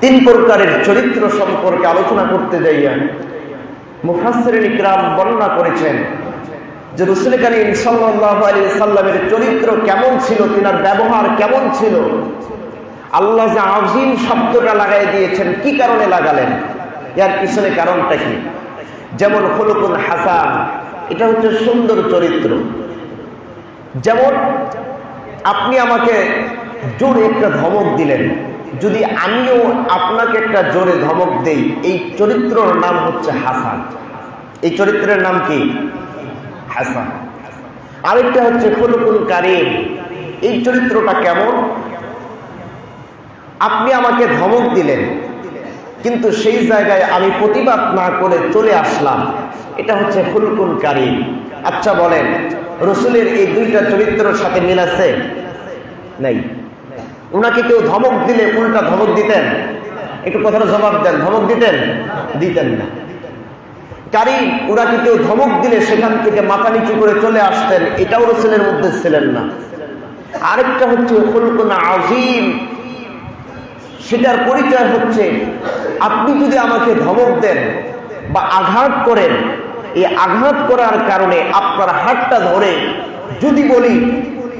তিন প্রকারের চরিত্র সম্পর্কে আলোচনা করতে যাইয়া মুফাসসিরিন ইকরাম বর্ণনা করেছেন যে রসুল করিম সাল্লাল্লাহু আলাইহি সাল্লামের চরিত্র কেমন ছিল, তিনার ব্যবহার কেমন ছিল, আল্লাহ যে আজিম শব্দটা লাগাই দিয়েছেন, কি কারণে লাগালেন? এর পিছনে কারণটা কি? যেমন হলুকুল হাসান, এটা হচ্ছে সুন্দর চরিত্র। যেমন আপনি আমাকে জোরে একটা ধমক দিলেন যদি আমিও আপনাকে একটা জোরে ধমক দেই, এই চরিত্রর নাম হচ্ছে হাসান। এই চরিত্রের নাম কি? হাসান। আরেকটা হচ্ছে খুলকুল কারিম। এই চরিত্রটা কেমন? আপনি আমাকে ধমক দিলেন, কিন্তু সেই জায়গায় আমি প্রতিবাদ না করে চলে আসলাম। এটা হচ্ছে খুলকুল কারিম। আচ্ছা বলেন, রসুলের এই দুইটা চরিত্রের সাথে মিল আছে? নেই। ওনাকে কেউ ধমক দিলে উল্টা ধমক দিতেন? একটু কথাটা জবাব দেন, ধমক দিতেন? দিতেন না। কারি ওনাকে কেউ ধমক দিলে সেখান থেকে মাথা নিচু করে চলে আসতেন, এটাও রসুলের মধ্যে ছিলেন না। আরেকটা হচ্ছে, খুলকুন আজিম সেটার পরিচয় হচ্ছে, আপনি যদি আমাকে ধমক দেন বা আঘাত করেন, এই আঘাত করার কারণে আপনার হাতটা ধরে, যদি বলি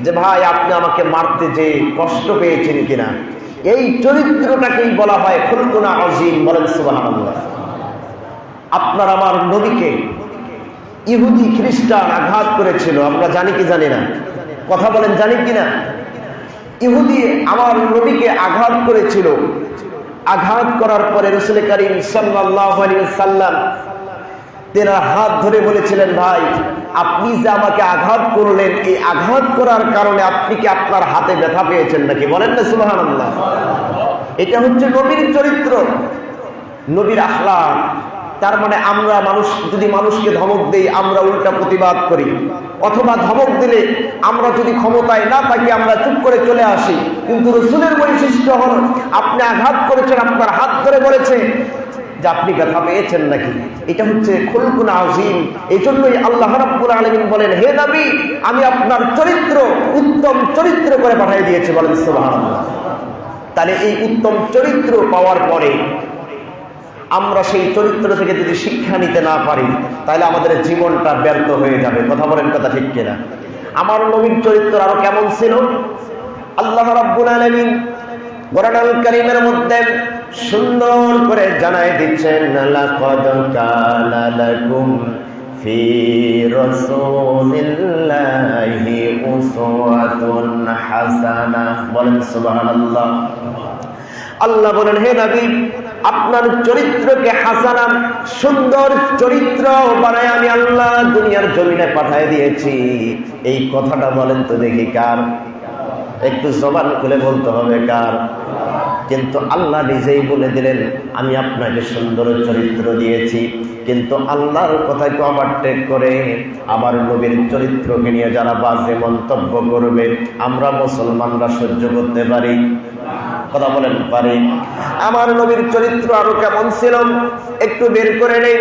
যে ভাই, আপনি আমাকে মারতে যে কষ্ট পেয়েছেন কিনা? এই চরিত্রটাকেই বলা হয় খুলকুনা আজিম বলেন সুবাহ আপনার আমার নবীকে ইহুদি খ্রিস্টান আঘাত করেছিল, আমরা জানি কি জানি না। কথা বলেন, জানি কি না? ইহুদি আমার নবীকে আঘাত করেছিল। আঘাত করার পরে রসুল করিম সাল্লাহ সাল্লাম তেনার হাত ধরে বলেছিলেন, ভাই, আপনি যে আমাকে আঘাত করলেন, এই আঘাত করার কারণে আপনি কি আপনার হাতে ব্যথা পেয়েছেন নাকি? বলেন না সুবাহ এটা হচ্ছে নবীর চরিত্র, নবীর আখলা তার মানে আমরা মানুষ, যদি মানুষকে ধমক দেই, আমরা উল্টা প্রতিবাদ করি। অথবা ধমক দিলে আমরা যদি ক্ষমতায় না থাকি, আমরা চুপ করে চলে আসি। কিন্তু রসুলের বৈশিষ্ট্য হল, আপনি আঘাত করেছেন, আপনার হাত ধরে বলেছে যে আপনি ব্যথা পেয়েছেন নাকি? এটা হচ্ছে খুলকুন আজিম এই জন্যই আল্লাহ রাব্বুল আলমিন বলেন, হে নবী, আমি আপনার চরিত্র, উত্তম চরিত্র করে পাঠিয়ে দিয়েছি। বলেন, সুবহানাল্লাহ। তাহলে এই উত্তম চরিত্র পাওয়ার পরে আমরা সেই চরিত্র থেকে যদি শিক্ষা নিতে না পারি, তাহলে আমাদের জীবনটা ব্যর্থ হয়ে যাবে। কথা বলেন কথা ঠিক কিনা? আমার নবীর চরিত্র আরও কেমন ছিল? আল্লাহ রাব্বুল আলমিন কোরআনুল কারীমের মধ্যে সুন্দর করে জানাই দিচ্ছেন হাসানাহ বলেন আল্লাহ বলেন, হে নবী, আপনার চরিত্রকে হাসানা, সুন্দর চরিত্র বানায় আমি আল্লাহ দুনিয়ার জমিনে পাঠায় দিয়েছি। এই কথাটা বলেন তো দেখি কার? একটু জবান খুলে বলতে হবে কার? কিন্তু আল্লাহ নিজেই বলে দিলেন, আমি আপনাকে সুন্দর চরিত্র দিয়েছি। কিন্তু আল্লাহর কথাকে ওভারটেক করে, আবার নবীর চরিত্রকে নিয়ে যারা বাজে মন্তব্য করবে, আমরা মুসলমানরা সহ্য করতে পারি। কথা বলেন, পারি। আমার নবীর চরিত্র আরও কেমন ছিল? একটু বের করে নেই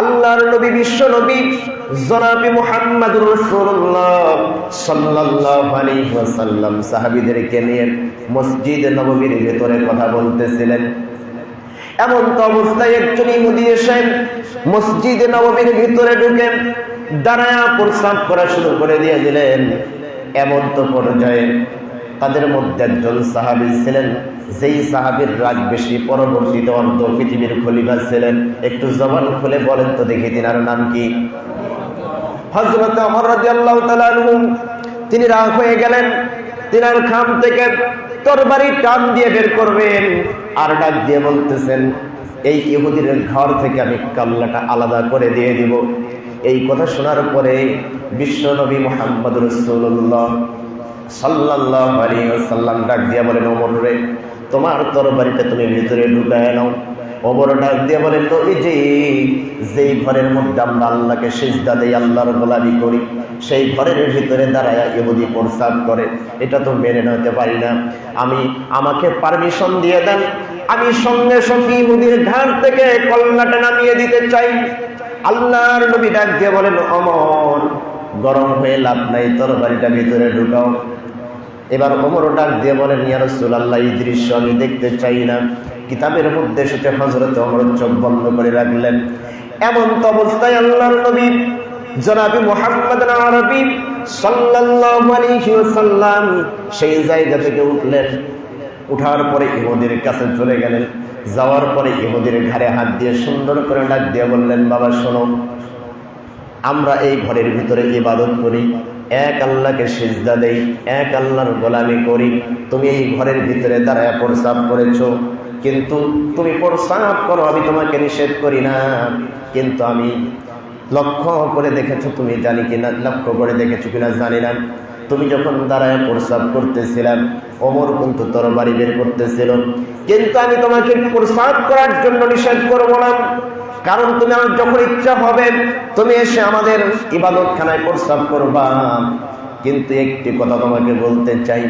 আল্লাহর নবী, বিশ্ব নবী, জনাবি মুহাম্মদুর রাসূলুল্লাহ সাল্লাল্লাহু আলাইহি ওয়াসাল্লাম সাহাবীদেরকে নিয়ে মসজিদ নববীর ভিতরে কথা বলতেছিলেন। এমন তো অবস্থায় একজন ইহুদি এসে মসজিদ নববীর ভিতরে ঢুকেন দাঁড়ায়া প্রস্রাব করা শুরু করে দিয়ে দিলেন। এমন তো পর্যায়ে তাদের মধ্যে একজন সাহাবি ছিলেন, যেই সাহাবির রাগ বেশি, পরবর্তীতে অর্ধ পৃথিবীর খলিফা ছিলেন। একটু জবান খুলে বলেন তো দেখি তিনার নাম কি। হজরত তিনি রাগ হয়ে গেলেন। তিনার খাম থেকে তরবারি টান দিয়ে বের করবেন আর ডাক দিয়ে বলতেছেন, এই ইহুদির ঘর থেকে আমি কাল্লাটা আলাদা করে দিয়ে দিব। এই কথা শোনার পরে বিশ্ব নবী মোহাম্মদ রসুল্লাহ সাল্লাহ আলী সাল্লাম ডাক দিয়া বলেন, ওমর রে, তোমার তরবারিটা তুমি ভিতরে ঢুকায় নাও। ওমর ডাক দিয়া বলেন, তো এই যে, যেই ঘরের মধ্যে আমরা আল্লাহকে সেজদা দেই, আল্লাহর গোলামি করি, সেই ঘরের ভিতরে দাঁড়ায় ইহুদি প্রস্তাব করে, এটা তো মেনে নিতে পারি না। আমি, আমাকে পারমিশন দিয়ে দেন, আমি সঙ্গে সঙ্গে ইহুদির ঘাট থেকে কল্লাটা নামিয়ে দিতে চাই। আল্লাহর নবী ডাক দিয়ে বলেন অমর গরম হয়ে লাভ নাই, তরবারিটা ভিতরে ঢুকাও। এবার ওমর ডাক দিয়ে বলেন, ইয়া রাসূলুল্লাহ, এই দৃশ্য আমি দেখতে চাই না। কিতাবের মধ্যে সেটা হযরত ওমর চোখ বন্ধ করে রাখলেন। এমন তো অবস্থায় আল্লাহর নবী জনাবি মুহাম্মদ আরবি সাল্লাল্লাহু আলাইহি ওয়াসাল্লাম সেই জায়গা থেকে উঠলেন। উঠার পরে ইহুদির কাছে চলে গেলেন। যাওয়ার পরে ইহুদির ঘাড়ে হাত দিয়ে সুন্দর করে ডাক দিয়ে বললেন, বাবা, শোনো, আমরা এই ঘরের ভিতরে ইবাদত করি। এক আল্লাহকে সিজদা দেই, এক আল্লাহর গোলামি করি। তুমি এই ঘরের ভিতরে দাঁড়ায় প্রস্রাব করেছ। কিন্তু তুমি প্রস্রাব করো, আমি তোমাকে নিষেধ করি না। কিন্তু আমি লক্ষ্য করে দেখেছ, তুমি জানি কিনা, লক্ষ্য করে দেখেছ কিনা জানি না। তুমি যখন দাঁড়ায় প্রস্রাব করতেছিলাম অমর কিন্তু তরবারি বের করতেছিল। কিন্তু আমি তোমাকে প্রস্রাব করার জন্য নিষেধ করব না। কারণ তুমি আমার যখন ইচ্ছা হবে, তুমি এসে আমাদের ইবাদতখানায় প্রস্রাব করবা। কিন্তু একটি কথা তোমাকে বলতে চাই,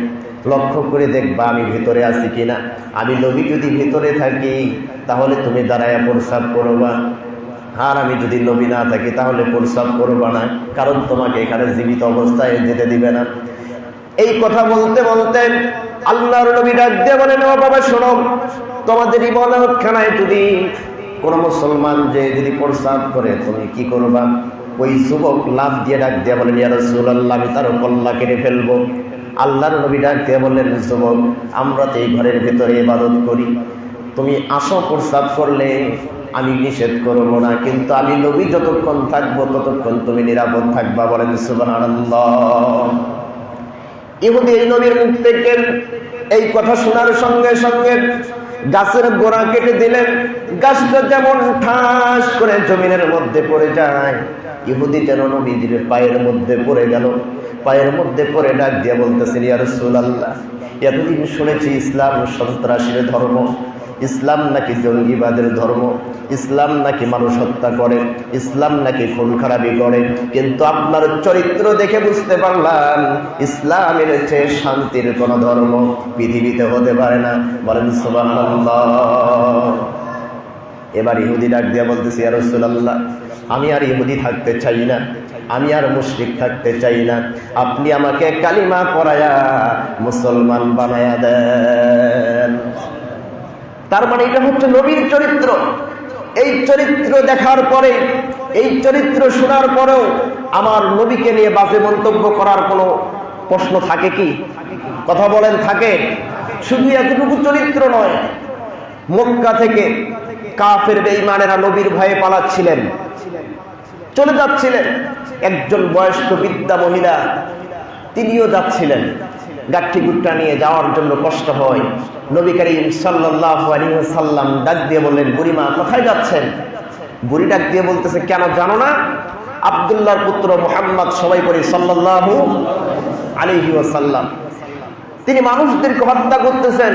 লক্ষ্য করে দেখবা আমি ভিতরে আছি কিনা। আমি নবী যদি ভিতরে থাকি, তাহলে তুমি দাঁড়ায় প্রস্রাব করবা। আর আমি যদি নবী না থাকি, তাহলে প্রস্রাব করবা না। কারণ তোমাকে এখানে জীবিত অবস্থায় যেতে দিবে না। এই কথা বলতে বলতে আল্লাহর নবী ডাক দিয়ে বলেন বাবা, শোনো। তোমাদের ইবাদতখানায় যদি কোন মুসলমান যে যদি প্রস্রাব করে, তুমি কি করবা? ওই যুবক লাভ দিয়ে ডাক দিয়ে বলেন, ইয়া রাসূলুল্লাহ, আমি তার কল্লা কেটে ফেলব। আল্লাহর নবী ডাক দিয়ে বললেন, যুবক, আমরা তো এই ঘরের ভেতরে ইবাদত করি। তুমি আসো, প্রস্রাব করলে আমি নিষেধ করব না, কিন্তু আমি নবী যতক্ষণ থাকব, ততক্ষণ তুমি নিরাপদ থাকবা। বলেন, সুবহানাল্লাহ। ইহুদি এই নবীর মুখ থেকে এই কথা শোনার সঙ্গে সঙ্গে গাছের গোড়া কেটে দিলেন। গাছটা যেমন ঠাস করে জমিনের মধ্যে পড়ে যায়, ইহুদি যেন নবীজির পায়ের মধ্যে পড়ে গেল। পায়ের মধ্যে পড়ে ডাক দিয়ে বলতেছেন, ইয়া রাসূলুল্লাহ, এতদিন শুনেছি ইসলাম সন্ত্রাসীর ধর্ম। ইসলাম নাকি জঙ্গিবাদের ধর্ম। ইসলাম নাকি মানুষ হত্যা করে। ইসলাম নাকি খুন খারাপি করে। কিন্তু আপনার চরিত্র দেখে বুঝতে পারলাম, ইসলামের চেয়ে শান্তির কোন ধর্ম পৃথিবীতে হতে পারে না। বলেন, সুবহানাল্লাহ। এবার ইহুদি ডাক দিয়া বলতেছি আর আমি আর ইহুদি থাকতে চাই না, আমি আর মুশরিক থাকতে চাই না, আপনি আমাকে কালিমা পড়ায়া মুসলমান বানায়া দেন। তার মানে এটা হচ্ছে নবীর চরিত্র। এই চরিত্র দেখার পরে, এই চরিত্র শোনার পরেও আমার নবীকে নিয়ে বাজে মন্তব্য করার কোনো প্রশ্ন থাকে কি? কথা বলেন, থাকে। শুধু এতটুকু চরিত্র নয়, মক্কা থেকে কাফের বেঈমানেরা নবীর ভয়ে পালাচ্ছিলেন। চলে যাচ্ছিলেন একজন বয়স্ক বিদ্যা মহিলা, তিনিও যাচ্ছিলেন। গাঠি গুট্টা নিয়ে যাওয়ার জন্য কষ্ট হয়। নবী করিম সাল্লাম ডাক দিয়ে বললেন, বুড়িমা, কোথায় যাচ্ছেন? বুড়ি ডাক দিয়ে বলতেছে, কেন জানো না? আব্দুল্লাহর পুত্র মোহাম্মদ সবাই করে সাল্লাল্লাহু আলাইহি ওয়াসাল্লাম। তিনি মানুষদেরকে হত্যা করতেছেন।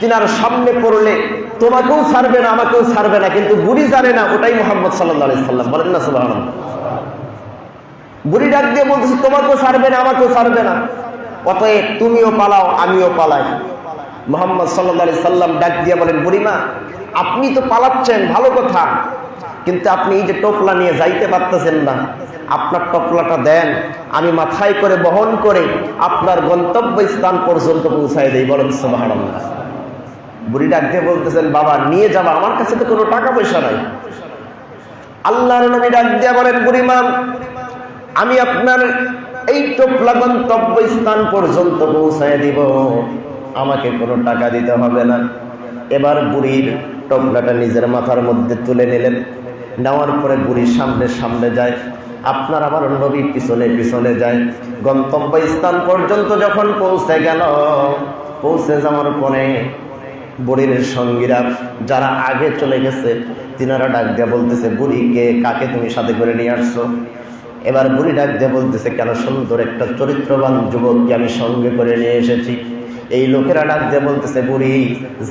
তিনার সামনে পড়লে তোমাকেও ছাড়বে না, আমাকেও ছাড়বে না, কিন্তু বুড়ি জানে না, ওটাই মোহাম্মদ সাল্লাহ সাল্লাম। বলেন না, সুবহানাল্লাহ। বুড়ি ডাক দিয়ে বলতেছে, তোমাকেও ছাড়বে না, আমাকেও ছাড়বে না। অতএব তুমিও পালাও, আমিও পালাই। মোহাম্মদ সাল্লাহ সাল্লাম ডাক দিয়ে বলেন, বুড়িমা, আপনি তো পালাচ্ছেন, ভালো কথা। কিন্তু আপনি এই যে টোপলা নিয়ে যাইতে পারতেছেন না, আপনার টোপলাটা দেন, আমি মাথায় করে বহন করে আপনার গন্তব্য স্থান পর্যন্ত পৌঁছায় দেই। বলেন সোবাহান বুড়ি ডাক দিয়ে বলতেছেন, বাবা, নিয়ে যাবা, আমার কাছে তো কোনো টাকা পয়সা নাই। আল্লাহর নবী ডাক দিয়ে বলেন বুড়িমা আমি আপনার এই টোপলা গন্তব্য স্থান পর্যন্ত পৌঁছায় দিব। আমাকে কোনো টাকা দিতে হবে না। এবার বুড়ির টোপলাটা নিজের মাথার মধ্যে তুলে নিলেন। নেওয়ার পরে বুড়ির সামনে সামনে যায়, আপনার আবার নবী পিছনে পিছনে যায়। গন্তব্য স্থান পর্যন্ত যখন পৌঁছে গেল, পৌঁছে যাওয়ার পরে বুড়ির সঙ্গীরা যারা আগে চলে গেছে, তিনারা ডাক দিয়ে বলতেছে বুড়িকে কাকে তুমি সাথে করে নিয়ে আসছো? এবার বুড়ি ডাক দিয়ে বলতেছে, কেন সুন্দর একটা চরিত্রবান যুবককে আমি সঙ্গে করে নিয়ে এসেছি। এই লোকেরা ডাক দিয়ে বলতেছে, বুড়ি,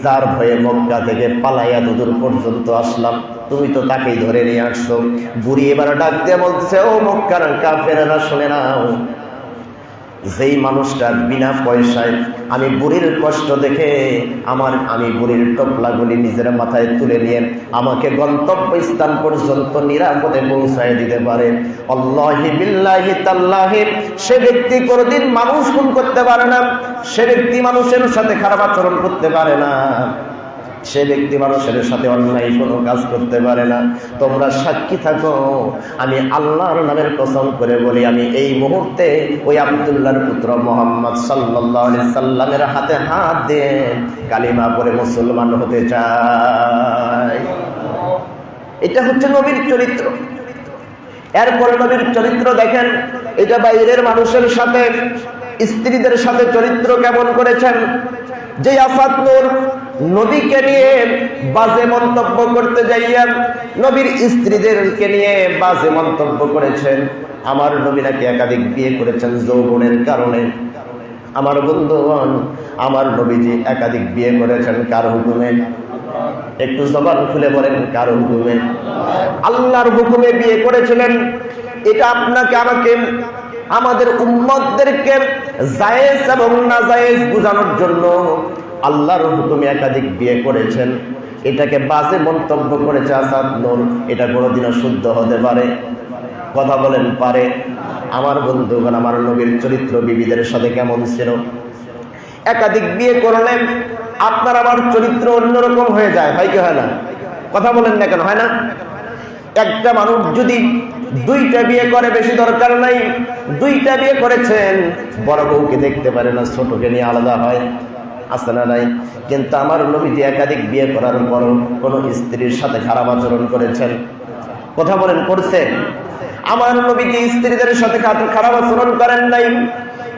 যার ভয়ে মক্কা থেকে পালাইয়া দুদূর পর্যন্ত আসলাম, তুমি তো তাকেই ধরে নিয়ে আসছো। বুড়ি এবার ডাক দিয়ে বলতেছে, ও মক্কার কাফেরা শুনে নাও যেই মানুষটা বিনা পয়সায় আমি বুড়ির কষ্ট দেখে আমার আমি বুড়ির টপলাগুলি নিজের মাথায় তুলে নিয়ে আমাকে গন্তব্য স্থান পর্যন্ত নিরাপদে পৌঁছায় দিতে পারে। সে ব্যক্তি কোনোদিন মানুষ খুন করতে পারে না, সে ব্যক্তি মানুষের সাথে খারাপ আচরণ করতে পারে না। সে ব্যক্তি মানুষের সাথে অন্যায় কোনো কাজ করতে পারে না। তোমরা সাক্ষী থাকো। আমি আল্লাহর নামের কসম করে বলি, আমি এই মুহূর্তে ওই আবদুল্লাহর পুত্র মোহাম্মদ সাল্লাহ সাল্লামের হাতে হাত দিয়ে কালিমা পরে মুসলমান হতে চাই। এটা হচ্ছে নবীর চরিত্র। এরপরে নবীর চরিত্র দেখেন, এটা বাইরের মানুষের সাথে, স্ত্রীদের সাথে চরিত্র কেমন করেছেন? যে আফাত নূর নবীকে নিয়ে বাজে মন্তব্য করতে যাইয়ান নবীর স্ত্রীদেরকে নিয়ে বাজে মন্তব্য করেছেন। আমার নবী নাকি একাধিক বিয়ে করেছেন যৌবনের কারণে। আমার বন্ধুগণ, আমার নবীজি একাধিক বিয়ে করেছেন কার হুকুমে? একটু জবান খুলে বলেন, কার হুকুমে? আল্লাহর হুকুমে বিয়ে করেছিলেন। এটা আপনাকে, আমাকে, আমাদের উম্মতদেরকে জায়েজ এবং না জায়েজ বোঝানোর জন্য আল্লাহর হুকুমে একাধিক বিয়ে করেছেন। এটাকে বাজে মন্তব্য করেছে আসাদ নূর। এটা কোনোদিনও শুদ্ধ হতে পারে। কথা বলেন, পারে। আমার বন্ধুগণ, আমার নবীর চরিত্র বিবিদের সাথে কেমন ছিল? একাধিক বিয়ে করলেন, আপনার আমার চরিত্র অন্যরকম হয়ে যায়। হয় কি হয় না? কথা বলেন না কেন, হয় না? একটা মানুষ যদি দুইটা বিয়ে করে, বেশি দরকার নাই। দুইটা বিয়ে করেছেন, বড় বউকে দেখতে পারে না, ছোটকে নিয়ে আলাদা হয়। আছে না নাই? কিন্তু আমার নবীজি একাধিক বিয়ে করার পরও কোনো স্ত্রীর সাথে খারাপ আচরণ করেছেন। কথা বলেন, করছে। আমার নবীজি স্ত্রীদের সাথে খারাপ- আচরণ করেন নাই।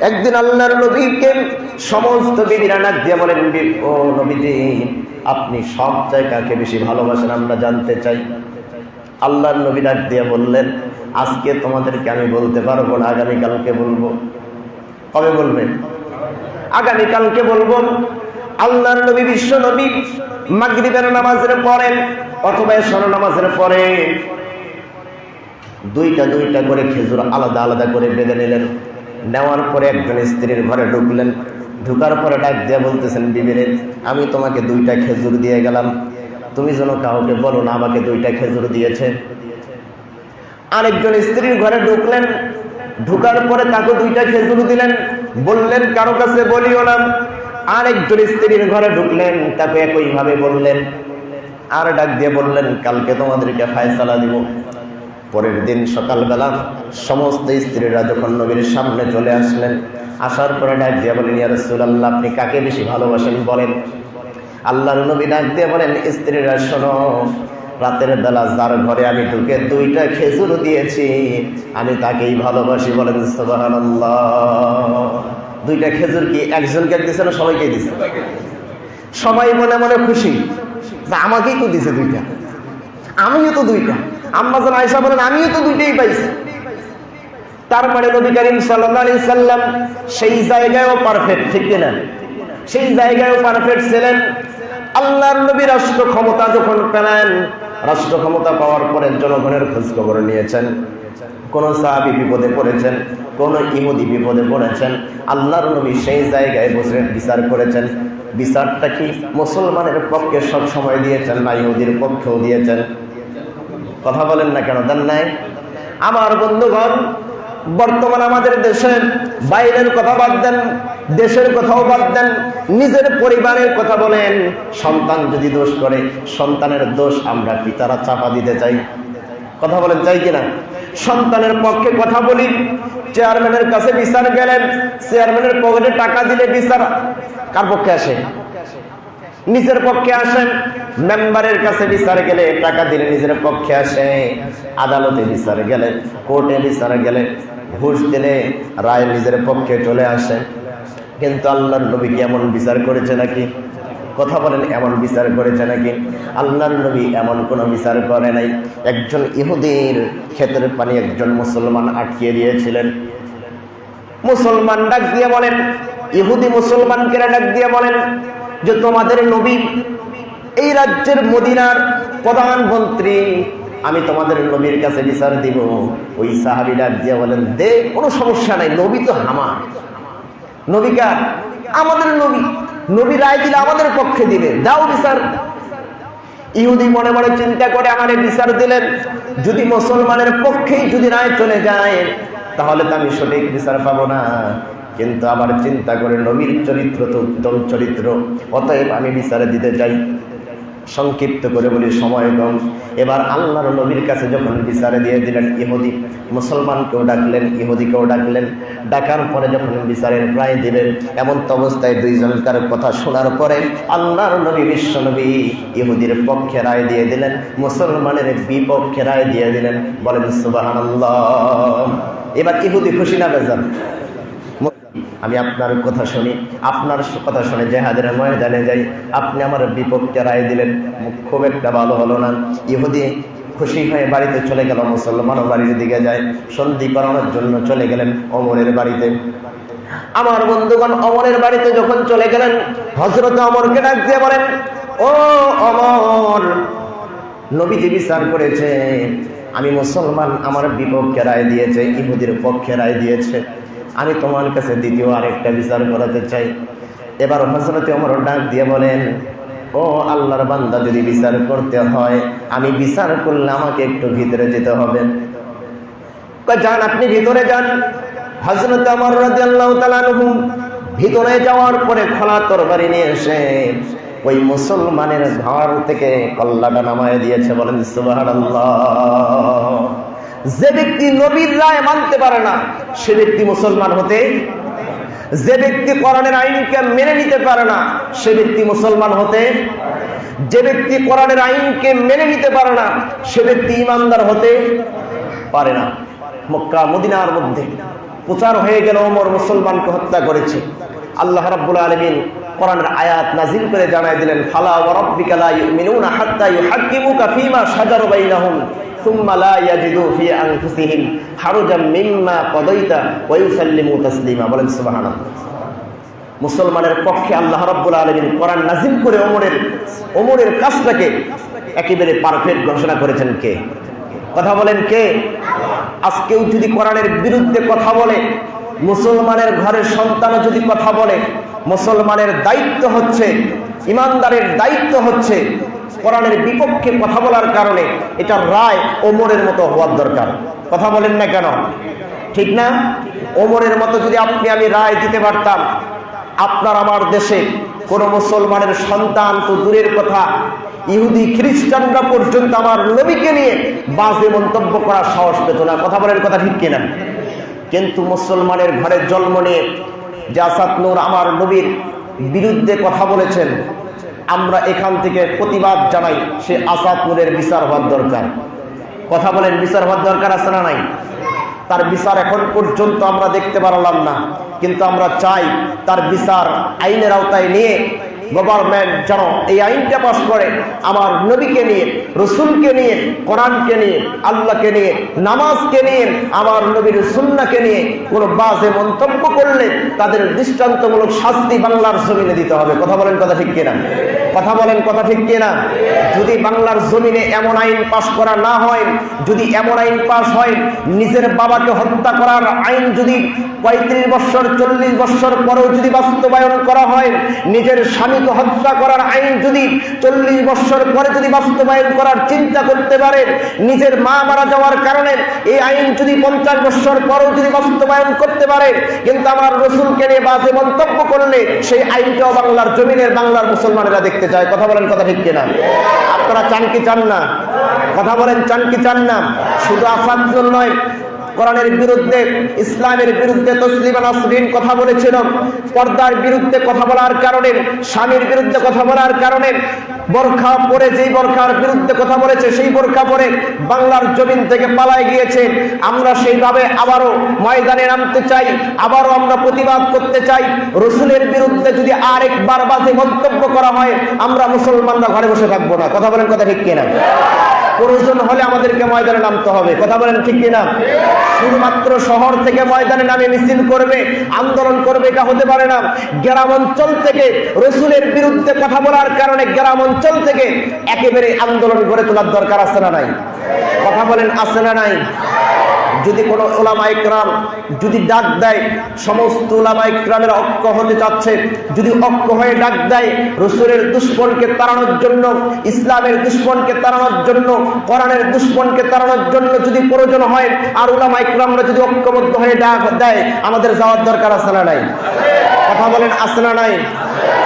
একদিন আল্লাহর নবীকে সমস্ত বিবিরা নাক দিয়ে বলেন ও নবীজি, আপনি সব জায়গাকে বেশি ভালোবাসেন আমরা জানতে চাই। আল্লাহর নবী ডাক দিয়ে বললেন, আজকে তোমাদেরকে আমি বলতে পারব না, আগামীকালকে বলব। কবে বলবেন আগামীকালকে বলব, আল্লাহর নবী, বিশ্ব নবী মাগরিবের নামাজের পরে অথবা এশার নামাজের পরে দুইটা দুইটা করে খেজুর আলাদা আলাদা করে বেঁধে নিলেন। নেওয়ার পরে একজন স্ত্রীর ঘরে ঢুকলেন। ঢুকার পরে ডাক দিয়ে বলতেছেন, বিবিরে, আমি তোমাকে দুইটা খেজুর দিয়ে গেলাম। তুমি যেন কাউকে বলো না আমাকে দুইটা খেজুর দিয়েছে। আরেকজন স্ত্রীর ঘরে ঢুকলেন। ঢুকার পরে তাকে দুইটা খেজুর দিলেন। বললেন, কারও কাছে বলিও না। আরেকজন স্ত্রীর ঘরে ঢুকলেন, তাকে একইভাবে বললেন, আর ডাক দিয়ে বললেন, কালকে তোমাদেরকে ফায়সালা দিব। পরের দিন সকালবেলা সমস্ত স্ত্রীরা যখন নবীর সামনে চলে আসলেন, আসার পরে ডাক দিয়ে বলেন, ইয়া রাসূলুল্লাহ, আপনি কাকে বেশি ভালোবাসেন বলেন? আল্লাহর নবী ডাক দিয়ে বলেন, স্ত্রীরা, শোনো রাতের বেলা যার ঘরে আমি ঢুকে দুইটা খেজুর দিয়েছি, আমি তাকেই ভালোবাসি বলেন দুইটা খেজুর কি একজনকে দিছে না সবাইকে দিছে? সবাই মনে মনে খুশি যে আমাকেই তো দিছে দুইটা। আমিও তো দুইটা। আম্মা যেন আয়সা বলেন, আমিও তো দুইটাই পাইছি। তার মানে নবী করিম সাল্লাম সেই জায়গায়ও পারফেক্ট ঠিক কিনা? সেই জায়গায়ও পারফেক্ট ছিলেন। আল্লাহর নবী রাষ্ট্র ক্ষমতা যখন পেলেন রাষ্ট্র ক্ষমতা পাওয়ার পরে জনগণের খোঁজ খবর নিয়েছেন। কোন সাহাবি বিপদে পড়েছেন, কোন ইহুদি বিপদে পড়েছেন। আল্লাহর নবী সেই জায়গায় বসে বিচার করেছেন। বিচারটা কি মুসলমানের পক্ষে সব সময় দিয়েছেন না ইহুদির পক্ষেও দিয়েছেন? কথা বলেন না কেন, দেন নাই? আমার বন্ধুগণ, বর্তমান আমাদের দেশের বাইরের কথা বাদ দেন। দেশের কথাও বাদ দেন, নিজের পরিবারের কথা বলেন। সন্তান যদি দোষ করে, সন্তানের দোষ আমরা পিতারা চাপা দিতে চাই? কথা বলেন, চাই কিনা সন্তানের পক্ষে কথা বলি, চেয়ারম্যানের কাছে বিচার গেলেন, চেয়ারম্যানের পকেটে টাকা দিলে বিচার কার পক্ষে আসে? নিজের পক্ষে আসেন, মেম্বারের কাছে বিচার গেলে টাকা দিলে নিজের পক্ষে আসে। আদালতে বিচার গেলে, কোর্টে বিচার গেলে ঘুষ দিলে রায় নিজের পক্ষে চলে আসে। কিন্তু আল্লাহর নবী কি এমন বিচার করেছে নাকি? কথা বলেন, এমন বিচার করেছে নাকি? আল্লাহর নবী এমন কোনো বিচার করে নাই। একজন ইহুদির ক্ষেতের পানি একজন মুসলমান আটকিয়ে দিয়েছিলেন। মুসলমান ডাক দিয়ে বলেন, ইহুদি মুসলমানকে ডাক দিয়ে বলেন যে তোমাদের নবী এই রাজ্যের মদিনার প্রধানমন্ত্রী আমি তোমাদের নবীর কাছে বিচার দিব। ওই সাহাবি ডাক দিয়ে বলেন দে কোনো সমস্যা নাই, নবী তো হামা নবিকা আমাদের নবী। নবী রায় দিলে আমাদের পক্ষে দিবে। দাও বিচার। ইহুদি মনে মনে চিন্তা করে, আমারে বিচার দিলেন। যদি মুসলমানের পক্ষেই যদি রায় চলে যায়, তাহলে তো আমি সঠিক বিচার পাবো না। কিন্তু আমার চিন্তা করে নবীর চরিত্র তো উত্তম চরিত্র। অতএব আমি বিচারে দিতে যাই সংক্ষিপ্ত করে বলি, সময় কম। এবার আল্লাহর নবীর কাছে যখন বিচারে দিয়ে দিলেন, ইহুদি মুসলমানকেও ডাকলেন, ইহুদিকেও ডাকলেন। ডাকার পরে যখন বিচারের প্রায় দিলেন, এমন অবস্থায় দুইজনকার কথা শোনার পরে আল্লাহর নবী, বিশ্ব নবী ইহুদির পক্ষে রায় দিয়ে দিলেন, মুসলমানের বিপক্ষে রায় দিয়ে দিলেন। বলেন সুবাহ এবার ইহুদি খুশি না বেজান? আমি আপনার কথা শুনি, আপনার কথা শুনে জেহাদের ময়দানে যাই। আপনি আমার বিপক্ষে রায় দিলেন। খুব একটা ভালো হলো না। ইহুদি খুশি হয়ে বাড়িতে চলে গেল, মুসলমানও বাড়ির দিকে যায়। সন্ধি করানোর জন্য চলে গেলেন অমরের বাড়িতে। আমার বন্ধুগণ অমরের বাড়িতে যখন চলে গেলেন হজরত অমরকে ডাক দিয়ে বলেন, ও অমর, নবীজি বিচার করেছে। আমি মুসলমান আমার বিপক্ষে রায় দিয়েছে, ইহুদির পক্ষে রায় দিয়েছে। আমি তোমার কাছে দ্বিতীয় আরেকটা বিচার করাতে চাই। এবার হজরত অমর ডাক দিয়ে বলেন, ও আল্লাহর বান্দা, যদি বিচার করতে হয়, আমি বিচার করলে আমাকে একটু ভিতরে যেতে হবে। যান, আপনি ভিতরে যান। হজরত আমার আনহু ভিতরে যাওয়ার পরে খোলা তরবারি নিয়ে এসে ওই মুসলমানের ঘর থেকে কল্লাটা নামায় দিয়েছে, বলেন, সুবহানাল্লাহ। যে ব্যক্তি নবীর রায় মানতে পারে না, সে ব্যক্তি মুসলমান হতে যে ব্যক্তি কোরআনের আইনকে মেনে নিতে পারে না, সে ব্যক্তি মুসলমান হতে যে ব্যক্তি কোরআনের আইনকে মেনে নিতে পারে না, সে ব্যক্তি ইমানদার হতে পারে না। মক্কা, মদিনার মধ্যে প্রচার হয়ে গেল, ওমর মুসলমানকে হত্যা করেছে। আল্লাহ রাব্বুল আলামিন কোরআনের আয়াত নাজিল করে জানায় দিলেন, ফালা ওয়া রাব্বিকা লা ইউমিনুনা হাত্তা ইউহাক্কিমুকা ফীমা শাজারা বাইনাহুম। মুসলমানের পক্ষে আল্লাহ রাব্বুল আলামিন কোরআন নাজিল করে ওমরের ওমরের কাজটাকে একেবারে পারফেক্ট ঘোষণা করেছেন কে? কথা বলেন কে? আজকেও যদি কোরআনের বিরুদ্ধে কথা বলে, মুসলমানের ঘরের সন্তানও যদি কথা বলে, মুসলমানের দায়িত্ব হচ্ছে, ইমানদারের দায়িত্ব হচ্ছে কোরআনের বিপক্ষে কথা বলার কারণে এটা রায় ওমরের মতো হওয়ার দরকার। কথা বলেন না কেন? ঠিক না? ওমরের মতো যদি আপনি আমি রায় দিতে পারতাম, আপনার আমার দেশে কোন মুসলমানের সন্তান তো দূরের কথা, ইহুদি, খ্রিস্টানরা পর্যন্ত আমার নবীকে নিয়ে বাজে মন্তব্য করার সাহস পেত না। কথা বলেন কথা ঠিক কিনা? কিন্তু মুসলমানের ঘরে জন্ম নিয়ে জাসাত নূর আমার নবীর বিরুদ্ধে কথা বলেছেন আমরা এখান থেকে প্রতিবাদ জানাই, সে আসাদপুরের বিচার হওয়ার দরকার। কথা বলেন, বিচার হওয়ার দরকার আছে না নাই? তার বিচার এখন পর্যন্ত আমরা দেখতে পারলাম না, কিন্তু আমরা চাই তার বিচার আইনের আওতায় নিয়ে গভর্নমেন্ট যেন এই আইনটা পাশ করে আমার নবীকে নিয়ে, রসুলকে নিয়ে, কোরআনকে নিয়ে, আল্লাহকে নিয়ে, নামাজকে নিয়ে, আমার নবীর সুন্নাকে নিয়ে কোনো বাজে মন্তব্য করলে তাদের দৃষ্টান্তমূলক শাস্তি বাংলার জমিনে দিতে হবে। কথা বলেন কথা ঠিক কিনা? কথা বলেন কথা ঠিক কিনা? যদি বাংলার জমিনে এমন আইন পাশ করা না হয়, যদি এমন আইন পাশ হয়, নিজের বাবাকে হত্যা করার আইন যদি পঁয়ত্রিশ বছর, চল্লিশ বছর পরেও যদি বাস্তবায়ন করা হয়, নিজের স্বামীকে হত্যা করার আইন যদি চল্লিশ বছর পরে যদি বাস্তবায়ন করার চিন্তা করতে পারে, নিজের মা মারা যাওয়ার কারণে এই আইন যদি পঞ্চাশ বছর পরেও যদি বাস্তবায়ন করতে পারে, কিন্তু আমার রসুলকে নিয়ে বাজে মন্তব্য করলে সেই আইনটাও বাংলার জমিনের, বাংলার মুসলমানেরা দেখতে চায় কথা বলেন কথা ঠিক কিনা? আপনারা চান কি চান না? কথা বলেন, চান কি চান না? শুধু আসাদ নয় কোরআনের বিরুদ্ধে, ইসলামের বিরুদ্ধে তসলিমা নাসরিন কথা বলেছিল। পর্দার বিরুদ্ধে কথা বলার কারণে, স্বামীর বিরুদ্ধে কথা বলার কারণে, বোরখা পরে যেই বোরখার বিরুদ্ধে কথা বলেছে, সেই বোরখা পরে বাংলার জমিন থেকে পালায় গিয়েছে। আমরা সেইভাবে আবারও ময়দানে নামতে চাই, আবারও আমরা প্রতিবাদ করতে চাই। রসুলের বিরুদ্ধে যদি আরেকবার বাজে মন্তব্য করা হয়, আমরা মুসলমানরা ঘরে বসে থাকব না। কথা বলেন কথা ঠিক কিনা? প্রয়োজন হলে আমাদেরকে ময়দানে নামতে হবে। কথা বলেন ঠিক কিনা? শুধুমাত্র শহর থেকে ময়দানে নামে মিছিল করবে, আন্দোলন করবে এটা হতে পারে না। গ্রাম অঞ্চল থেকে রসুলের বিরুদ্ধে কথা বলার কারণে গ্রাম অঞ্চল থেকে একেবারে আন্দোলন গড়ে তোলার দরকার আছে না নাই? কথা বলেন আছে না নাই? যদি কোনো ওলামা ইকরাম যদি ডাক দেয়, সমস্ত ওলামা ইকরামের ঐক্য হতে চাচ্ছে। যদি অক্ষ হয়ে ডাক দেয়, রসুলের দুশ্মনকে তাড়ানোর জন্য, ইসলামের দুশ্মনকে তাড়ানোর জন্য কোরআনের দুশ্মনকে তাড়ানোর জন্য যদি প্রয়োজন হয়, আর ওলামা ইকরামরা যদি ঐক্যবদ্ধ হয়ে ডাক দেয়, আমাদের যাওয়ার দরকার আছে না নাই? কথা বলেন, আছে না নাই?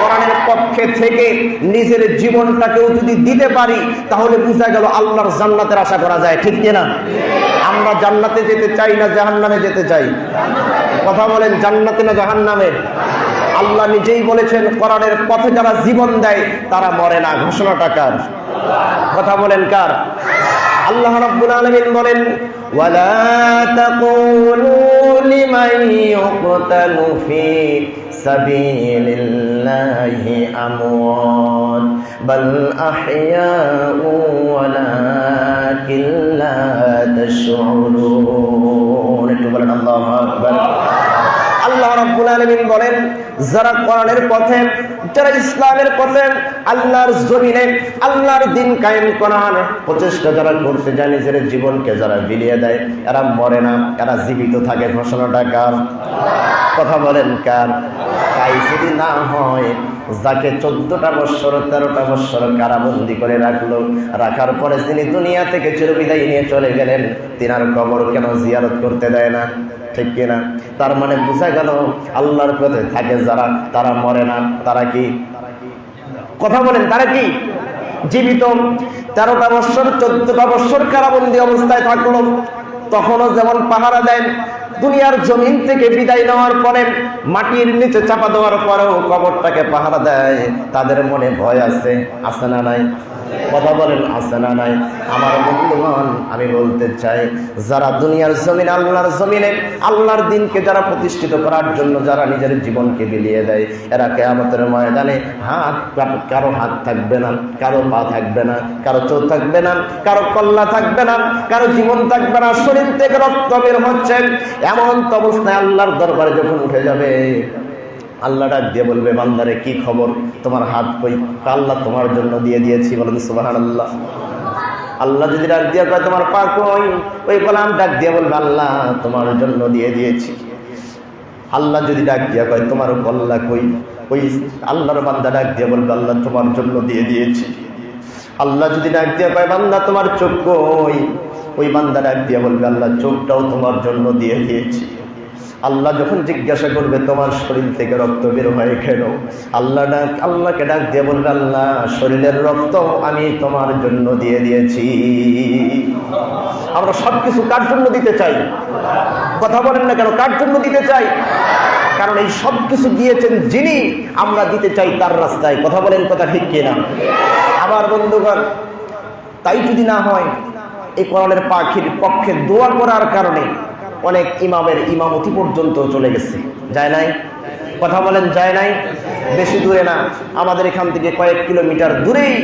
কোরআনের পক্ষে থেকে নিজের জীবনটাকেও যদি দিতে পারি, তাহলে বুঝা গেল আল্লাহর জান্নাতের আশা করা যায়, ঠিক কিনা? আমরা জান্নাতে যেতে চাই না জাহান্নামে যেতে চাই? কথা বলেন, জান্নাতে না জাহান্নামে? আল্লাহ নিজেই বলেছেন, কোরআনের পথে যারা জীবন দেয়, তারা মরে না। ঘোষণাটা কার? কথা বলেন কার? আল্লাহ রাব্বুল আলামিন বলেন একটু বলেন, আল্লাহু আল্লাহ রাব্বুল আলামিন বলেন, যারা কোরআনের পথে, যারা ইসলামের পথে আল্লাহর জমিনে আল্লাহর দিন কায়েম করার প্রচেষ্টা যারা করতে যায়, নিজের জীবনকে যারা বিলিয়ে দেয়, এরা মরে না, এরা জীবিত থাকে। ঘোষণাটা কার কথা বলেন কার? তাই যদি না হয় যাকে চোদ্দটা বৎসর, তেরোটা বৎসর কারাবন্দি করে রাখল, রাখার পরে তিনি দুনিয়া থেকে চিরবিদায় নিয়ে চলে গেলেন। তিনার কবর কেন জিয়ারত করতে দেয় না? ঠিক কিনা তার মানে বোঝা গেল আল্লাহর পথে থাকে যারা, তারা মরে না। তারা কি? কথা বলেন, তারা কি? জীবিত। তেরোটা বৎসর, চোদ্দটা বৎসর কারাবন্দি অবস্থায় থাকল। তখনও যেমন পাহারা দেন দুনিয়ার জমিন থেকে বিদায় নেওয়ার পরে মাটির নিচে চাপা দেওয়ার পরেও কবরটাকে পাহারা দেয়। তাদের মনে ভয় আছে আসে না নাই? কথা বলেন, আছে না নাই? আমার বন্ধুগণ আমি বলতে চাই, যারা দুনিয়ার জমিন আল্লাহর জমিনে, আল্লাহর দিনকে যারা প্রতিষ্ঠিত করার জন্য যারা নিজের জীবনকে বিলিয়ে দেয়, এরা কেয়ামতের ময়দানে হাত কারও হাত থাকবে না, কারও পা থাকবে না, কারও চোখ থাকবে না, কারও কল্লা থাকবে না, কারও জীবন থাকবে না, শরীর থেকে রক্ত বের হচ্ছে। এমন তো অবস্থায় আল্লাহর দরবারে যখন উঠে যাবে আল্লাহ ডাক দিয়ে বলবে, বান্দারে, কি খবর? তোমার হাত কই? আল্লাহ তোমার জন্য দিয়ে দিয়েছি, বলেন সুবাহান আল্লাহ আল্লাহ যদি ডাক দিয়ে কয়, তোমার পা কই? ওই গোলাম ডাক দিয়ে বলবে, আল্লাহ তোমার জন্য দিয়ে দিয়েছি। আল্লাহ যদি ডাক দিয়ে কয়, তোমার কল্লা কই? ওই আল্লাহর বান্দা ডাক দিয়ে বলবে, আল্লাহ তোমার জন্য দিয়ে দিয়েছি। আল্লাহ যদি ডাক দিয়ে কয়, বান্দা, তোমার চোখ কই? ওই বান্দা ডাক দিয়ে বলবে, আল্লাহ, চোখটাও তোমার জন্য দিয়ে দিয়েছি। আল্লাহ যখন জিজ্ঞাসা করবে, তোমার শরীর থেকে রক্ত বের হয়ে খেল আল্লাহ ডাক, আল্লাহকে ডাক দিয়ে বলবে, আল্লাহ, শরীরের রক্ত আমি তোমার জন্য দিয়ে দিয়েছি। আমরা সব কিছু কার জন্য দিতে চাই? কথা বলেন না কেন, কার জন্য দিতে চাই? কারণ এই সব কিছু দিয়েছেন যিনি, আমরা দিতে চাই তার রাস্তায়। কথা বলেন কথা ঠিক কিনা? আবার বন্ধুগণ, তাই যদি না হয়, এই কোরআনের পাখির পক্ষে দোয়া করার কারণে অনেক ইমামের ইমামতি পর্যন্ত চলে গেছে। যায় নাই? কথা বলেন, যায় নাই? বেশি দূরে না। আমাদের এখান থেকে কয়েক কিলোমিটার দূরেই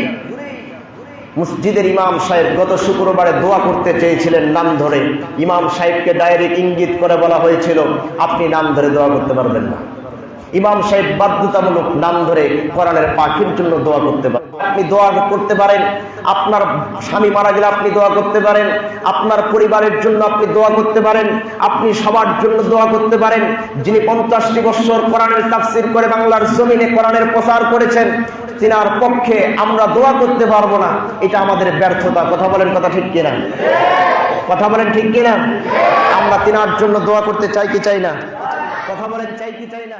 মসজিদের ইমাম সাহেব গত শুক্রবারে দোয়া করতে চেয়েছিলেন নাম ধরে। ইমাম সাহেবকে ডাইরেক্ট ইঙ্গিত করে বলা হয়েছিল, আপনি নাম ধরে দোয়া করতে পারবেন না। ইমাম সাহেব বাধ্যতামূলক নাম ধরে কোরআনের পাখির জন্য দোয়া করতে পারেন। আপনি দোয়া করতে পারেন, আপনার স্বামী মারা গেলে আপনি দোয়া করতে পারেন, আপনার পরিবারের জন্য আপনি দোয়া করতে পারেন, আপনি সবার জন্য দোয়া করতে পারেন। যিনি পঞ্চাশটি বছর কোরআনের তাফসির করে বাংলার জমিনে কোরআনের প্রচার করেছেন, তিনার পক্ষে আমরা দোয়া করতে পারব না। এটা আমাদের ব্যর্থতা। কথা বলেন কথা ঠিক কিনা? কথা বলেন ঠিক কিনা? আমরা তিনার জন্য দোয়া করতে চাই কি চাই না? কথা বলেন চাই কি চাই না?